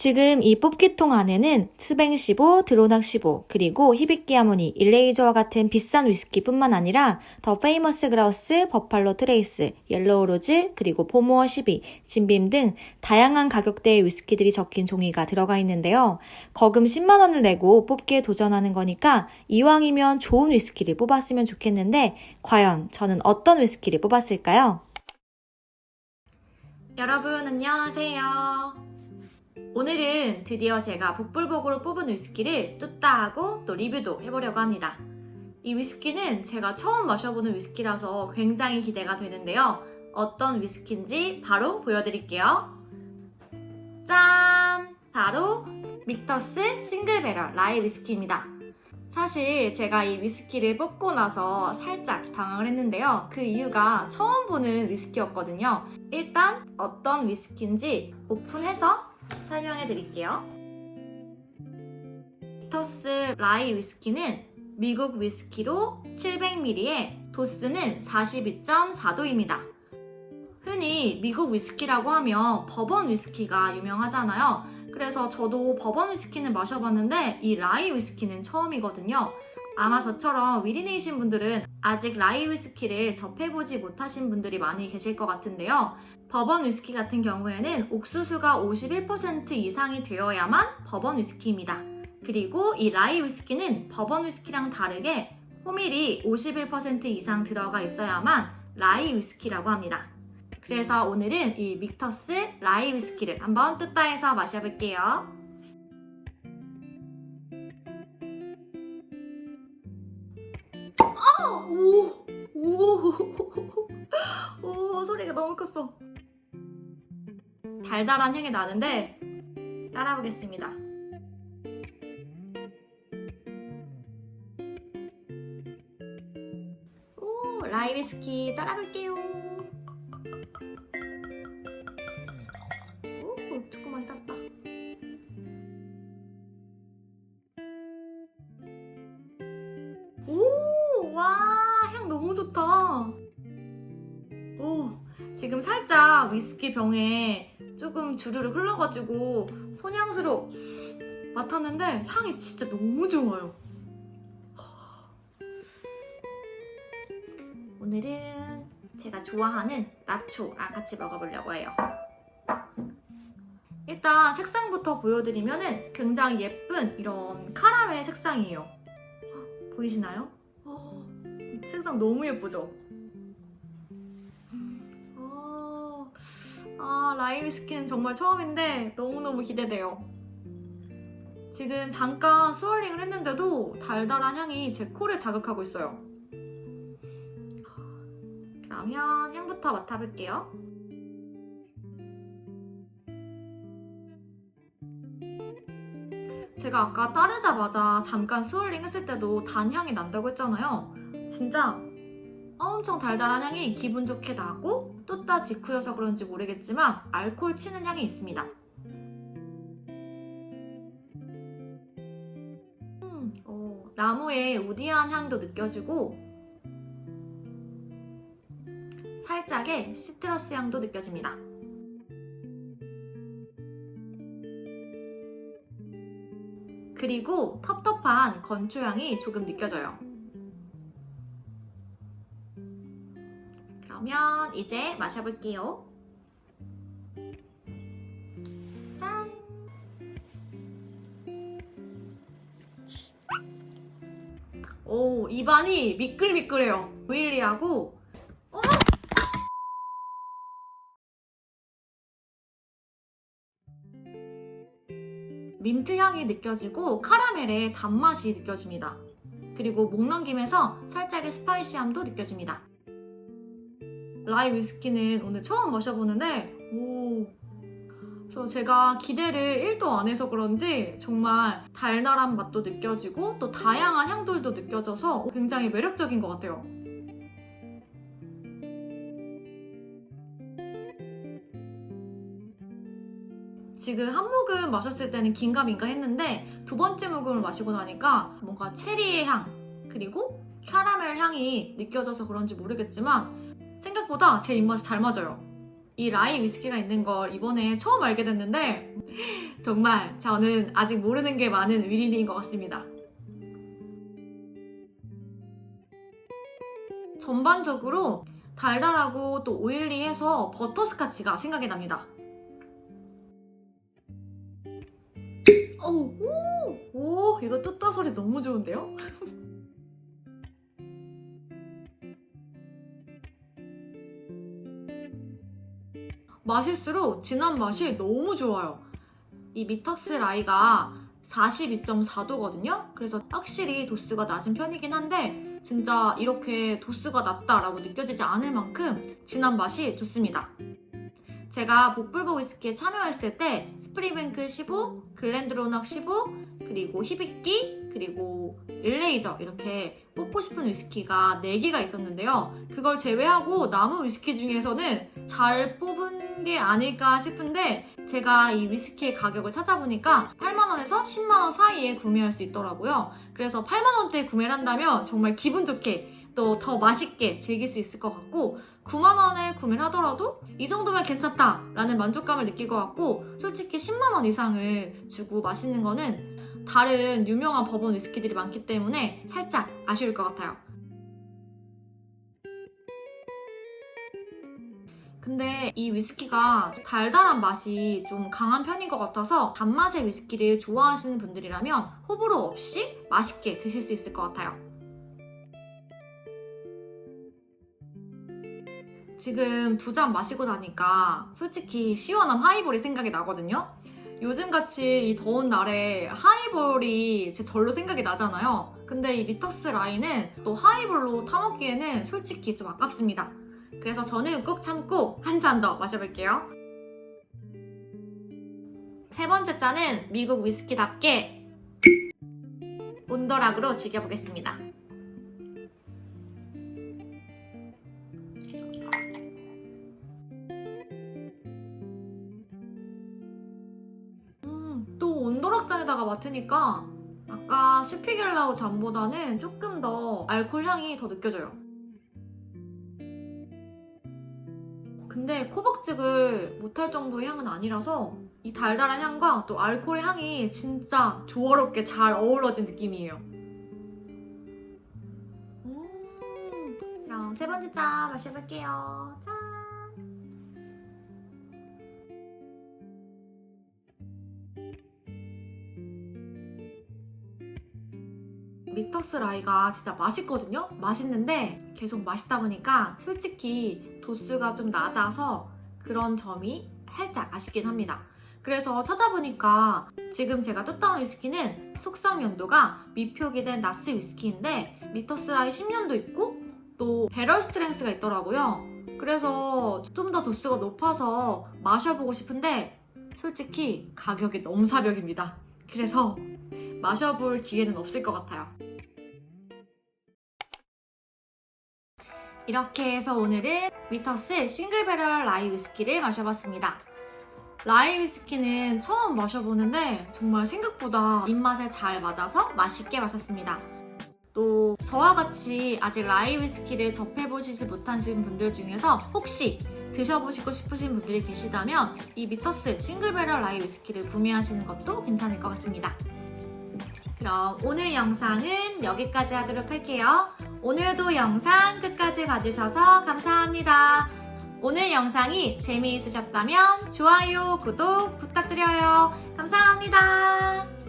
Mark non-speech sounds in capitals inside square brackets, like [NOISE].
지금 이 뽑기통 안에는 스뱅 15, 드로낙 15, 그리고 히비키 아모니, 일레이저와 같은 비싼 위스키뿐만 아니라 더 페이머스 그라우스, 버팔로 트레이스, 옐로우 로즈, 그리고 포모어 12, 진빔 등 다양한 가격대의 위스키들이 적힌 종이가 들어가 있는데요. 거금 10만 원을 내고 뽑기에 도전하는 거니까 이왕이면 좋은 위스키를 뽑았으면 좋겠는데 과연 저는 어떤 위스키를 뽑았을까요? 여러분 안녕하세요. 오늘은 드디어 제가 복불복으로 뽑은 위스키를 뚜따하고 또 리뷰도 해보려고 합니다. 이 위스키는 제가 처음 마셔보는 위스키라서 굉장히 기대가 되는데요. 어떤 위스키인지 바로 보여드릴게요. 짠! 바로 믹터스 싱글베럴 라이 위스키입니다. 사실 제가 이 위스키를 뽑고 나서 살짝 당황을 했는데요. 그 이유가 처음 보는 위스키였거든요. 일단 어떤 위스키인지 오픈해서 설명해 드릴게요. 빅터스 라이 위스키는 미국 위스키로 700ml에 도스는 42.4도입니다. 흔히 미국 위스키라고 하면 버번 위스키가 유명하잖아요. 그래서 저도 버번 위스키는 마셔봤는데 이 라이 위스키는 처음이거든요. 아마 저처럼 위리네이신 분들은 아직 라이 위스키를 접해보지 못하신 분들이 많이 계실 것 같은데요. 버번 위스키 같은 경우에는 옥수수가 51% 이상이 되어야만 버번 위스키입니다. 그리고 이 라이 위스키는 버번 위스키랑 다르게 호밀이 51% 이상 들어가 있어야만 라이 위스키라고 합니다. 그래서 오늘은 이 믹터스 라이 위스키를 한번 뚜따해서 마셔볼게요. 오! [LAUGHS] 오, 소리가 너무 컸어. 달달한 향이 나는데 따라보겠습니다. 오, 라이 위스키 따라볼게요. 지금 살짝 위스키 병에 조금 주르르 흘러가지고 손향수로 맡았는데 향이 진짜 너무 좋아요. 오늘은 제가 좋아하는 나초랑 같이 먹어보려고 해요. 일단 색상부터 보여드리면은 굉장히 예쁜 이런 카라멜 색상이에요. 보이시나요? 어, 색상 너무 예쁘죠? 아, 라임 위스키는 정말 처음인데 너무너무 기대돼요. 지금 잠깐 스월링을 했는데도 달달한 향이 제 코를 자극하고 있어요. 그러면 향부터 맡아볼게요. 제가 아까 따르자마자 잠깐 스월링 했을 때도 단향이 난다고 했잖아요. 진짜 엄청 달달한 향이 기분 좋게 나고 뚜따 직후여서 그런지 모르겠지만 알코올 치는 향이 있습니다. 음, 어, 나무의 우디한 향도 느껴지고 살짝의 시트러스 향도 느껴집니다. 그리고 텁텁한 건초향이 조금 느껴져요. 그러면 이제 마셔볼게요. 짠! 오, 입안이 미끌미끌해요. 오일리하고 어? 민트 향이 느껴지고 카라멜의 단맛이 느껴집니다. 그리고 목 넘김에서 살짝의 스파이시함도 느껴집니다. 라이 위스키는 오늘 처음 마셔보는데 오 그래서 제가 기대를 1도 안 해서 그런지 정말 달달한 맛도 느껴지고 또 다양한 향들도 느껴져서 굉장히 매력적인 것 같아요. 지금 한 모금 마셨을 때는 긴가민가 했는데 두 번째 모금을 마시고 나니까 뭔가 체리의 향 그리고 캐러멜 향이 느껴져서 그런지 모르겠지만 생각보다 제 입맛이 잘 맞아요. 이 라이 위스키가 있는 걸 이번에 처음 알게 됐는데 정말 저는 아직 모르는 게 많은 위린이인 것 같습니다. 전반적으로 달달하고 또 오일리해서 버터스카치가 생각이 납니다. 오, 오, 오, 이거 뚜따 소리 너무 좋은데요? 마실수록 진한 맛이 너무 좋아요. 이 미터스 라이가 42.4도거든요. 그래서 확실히 도수가 낮은 편이긴 한데 진짜 이렇게 도수가 낮다라고 느껴지지 않을 만큼 진한 맛이 좋습니다. 제가 복불복 위스키에 참여했을 때 스프링뱅크 15, 글렌드로낙 15, 그리고 히비키, 그리고 일레이저 이렇게 뽑고 싶은 위스키가 4개가 있었는데요. 그걸 제외하고 남은 위스키 중에서는 잘 뽑 은게 아닐까 싶은데 제가 이 위스키의 가격을 찾아보니까 8만원에서 10만원 사이에 구매할 수 있더라고요. 그래서 8만원대에 구매를 한다면 정말 기분 좋게 또 더 맛있게 즐길 수 있을 것 같고 9만원에 구매를 하더라도 이 정도면 괜찮다 라는 만족감을 느낄 것 같고 솔직히 10만원 이상을 주고 마시는 거는 다른 유명한 버번 위스키들이 많기 때문에 살짝 아쉬울 것 같아요. 근데 이 위스키가 달달한 맛이 좀 강한 편인 것 같아서 단맛의 위스키를 좋아하시는 분들이라면 호불호 없이 맛있게 드실 수 있을 것 같아요. 지금 두 잔 마시고 나니까 솔직히 시원한 하이볼이 생각이 나거든요. 요즘같이 이 더운 날에 하이볼이 제 절로 생각이 나잖아요. 근데 이 리터스 라인은 또 하이볼로 타먹기에는 솔직히 좀 아깝습니다. 그래서 저는 꾹 참고 한 잔 더 마셔볼게요. 세 번째 잔은 미국 위스키답게 온더락으로 즐겨보겠습니다. 음, 또 온더락잔에다가 맡으니까 아까 슈피겔라우 잔보다는 조금 더 알코올 향이 더 느껴져요. 근데 코박직을 못할 정도의 향은 아니라서 이 달달한 향과 또 알코올의 향이 진짜 조화롭게 잘 어우러진 느낌이에요. 음, 그럼 세 번째 잔 마셔볼게요. 짠! 리터스 라이가 진짜 맛있거든요? 맛있는데 계속 마시다 보니까 솔직히 도수가 좀 낮아서 그런 점이 살짝 아쉽긴 합니다. 그래서 찾아보니까 지금 제가 뚜따온 위스키는 숙성 연도가 미표기 된 나스 위스키인데 리터스 라이 10년도 있고 또 배럴 스트렝스가 있더라고요. 그래서 좀 더 도수가 높아서 마셔보고 싶은데 솔직히 가격이 너무 사벽입니다. 그래서 마셔볼 기회는 없을 것 같아요. 이렇게 해서 오늘은 위터스 싱글 배럴 라이 위스키를 마셔봤습니다. 라이 위스키는 처음 마셔보는데 정말 생각보다 입맛에 잘 맞아서 맛있게 마셨습니다. 또 저와 같이 아직 라이 위스키를 접해보시지 못하신 분들 중에서 혹시 드셔보시고 싶으신 분들이 계시다면 이 미터스 싱글 배럴 라이 위스키를 구매하시는 것도 괜찮을 것 같습니다. 그럼 오늘 영상은 여기까지 하도록 할게요. 오늘도 영상 끝까지 봐주셔서 감사합니다. 오늘 영상이 재미있으셨다면 좋아요, 구독 부탁드려요. 감사합니다.